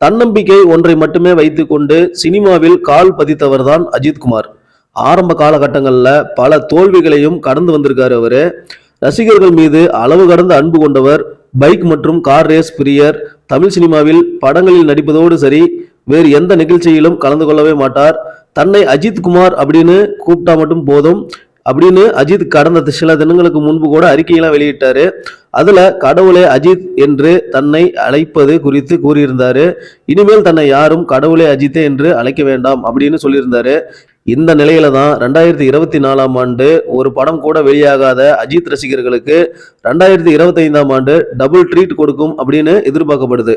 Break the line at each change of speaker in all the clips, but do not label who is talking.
தன்னம்பிக்கை ஒன்றை மட்டுமே வைத்துக்கொண்டு சினிமாவில் கால் பதித்தவர் தான் அஜித்குமார் ஆரம்ப காலகட்டங்களில் பல தோல்விகளையும் கடந்து வந்திருக்காரு அவர். ரசிகர்கள் மீது அளவு கடந்த அன்பு கொண்டவர் பைக் மற்றும் கார் ரேஸ் பிரியர் தமிழ் சினிமாவில் படங்களில் நடிப்பதோடு சரி வேறு எந்த நிகழ்ச்சியிலும் கலந்து கொள்ளவே மாட்டார். தன்னை அஜித் குமார் அப்படின்னு கூப்பிட்டா மட்டும் போதும். அப்படின்னு அஜித் கடந்த சில தினங்களுக்கு முன்பு கூட அறிக்கையெல்லாம் வெளியிட்டாரு. அதுல கடவுளே அஜித் என்று தன்னை அழைப்பது குறித்து கூறியிருந்தாரு. இனிமேல் தன்னை யாரும் கடவுளே அஜித்தே என்று அழைக்க வேண்டாம் அப்படின்னு சொல்லியிருந்தாரு. இந்த நிலையில தான் ரெண்டாயிரத்தி இருபத்தி நாலாம் ஆண்டு ஒரு படம் கூட வெளியாகாத அஜித் ரசிகர்களுக்கு ரெண்டாயிரத்தி இருபத்தி ஐந்தாம் ஆண்டு டபுள் ட்ரீட் கொடுக்கும் அப்படின்னு எதிர்பார்க்கப்படுது.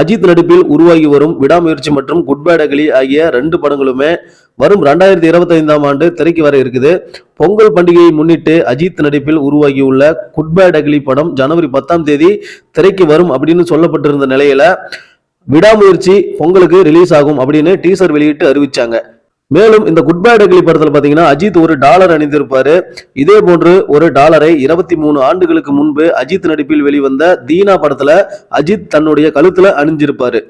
அஜித் நடிப்பில் உருவாகி வரும் விடாமுயற்சி மற்றும் குட் பேட் அகலி ஆகிய ரெண்டு படங்களுமே வரும் ரெண்டாயிரத்தி இருபத்தி ஐந்தாம் ஆண்டு திரைக்கு வர இருக்குது. பொங்கல் பண்டிகையை முன்னிட்டு அஜித் நடிப்பில் உருவாகியுள்ள குட் பேட் அகலி படம் ஜனவரி பத்தாம் தேதி திரைக்கு வரும் அப்படின்னு சொல்லப்பட்டிருந்த நிலையில விடாமுயற்சி பொங்கலுக்கு ரிலீஸ் ஆகும் அப்படின்னு டீசர் வெளியிட்டு அறிவிச்சாங்க. மேலும் இந்த குட் பேட் அகிலி படத்தில் பார்த்தீங்கன்னா அஜித் ஒரு டாலர் அணிந்திருப்பாரு. இதே போன்று ஒரு டாலரை இருபத்தி மூணு ஆண்டுகளுக்கு முன்பு அஜித் நடிப்பில் வெளிவந்த தீனா படத்துல அஜித் தன்னுடைய கழுத்துல அணிஞ்சிருப்பாரு.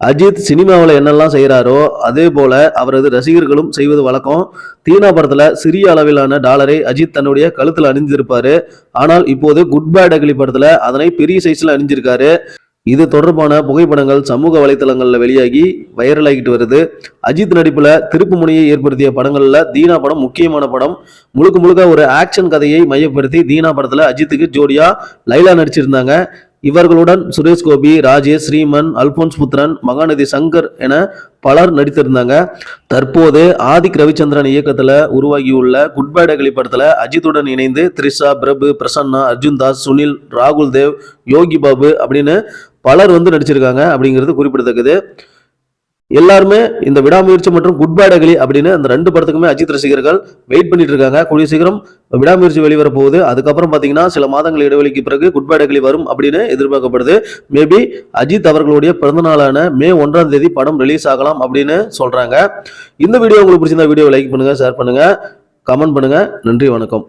அஜித் சினிமாவில் என்னெல்லாம் செய்கிறாரோ அதே போல அவரது ரசிகர்களும் செய்வது வழக்கம். தீனா படத்தில் சிறிய அளவிலான டாலரை அஜித் தன்னுடைய கழுத்தில் அணிஞ்சிருப்பாரு ஆனால் இப்போது குட் பேட் அகிலி படத்தில் அதனை பெரிய சைஸில் அணிஞ்சிருக்காரு. இது தொடர்பான புகைப்படங்கள் சமூக வலைத்தளங்களில் வெளியாகி வைரல் ஆகிட்டு வருது. அஜித் நடிப்பில் திருப்புமுனையை ஏற்படுத்திய படங்களில் தீனா படம் முக்கியமான படம். முழுக்க முழுக்க ஒரு ஆக்ஷன் கதையை மையப்படுத்தி தீனா படத்தில் அஜித்துக்கு ஜோடியா லைலா நடிச்சிருந்தாங்க. இவர்களுடன் சுரேஷ் கோபி ராஜேஷ் ஸ்ரீமன் அல்போன்ஸ் புத்திரன் மகாநதி சங்கர் என பலர் நடித்திருந்தாங்க. தற்போது ஆதிக் ரவிச்சந்திரன் இயக்கத்தில் உருவாகியுள்ள குட் பேட் அகலி அஜித்துடன் இணைந்து த்ரிஷா பிரபு பிரசன்னா அர்ஜுன் தாஸ் சுனில் ராகுல் தேவ் யோகி பாபு அப்படின்னு பலர் வந்து நடிச்சிருக்காங்க அப்படிங்கிறது குறிப்பிடத்தக்கது. எல்லாருமே இந்த விடாமுயற்சி மற்றும் குட் பேட் அகலி அப்படின்னு அந்த ரெண்டு படத்துக்குமே அஜித் ரசிகர்கள் வெயிட் பண்ணிட்டு இருக்காங்க. கூடிய சீக்கிரம் விடாமுயற்சி வெளிவர போகுது அதுக்கப்புறம் பார்த்தீங்கன்னா சில மாதங்கள் இடைவெளிக்கு பிறகு குட் பேட் அகலி வரும் அப்படின்னு எதிர்பார்க்கப்படுது. மேபி அஜித் அவர்களுடைய பிறந்தநாளான மே ஒன்றாம் தேதி படம் ரிலீஸ் ஆகலாம் அப்படின்னு சொல்றாங்க. இந்த வீடியோ உங்களுக்கு பிடிச்சிருந்தா வீடியோ லைக் பண்ணுங்க ஷேர் பண்ணுங்க கமெண்ட் பண்ணுங்க. நன்றி வணக்கம்.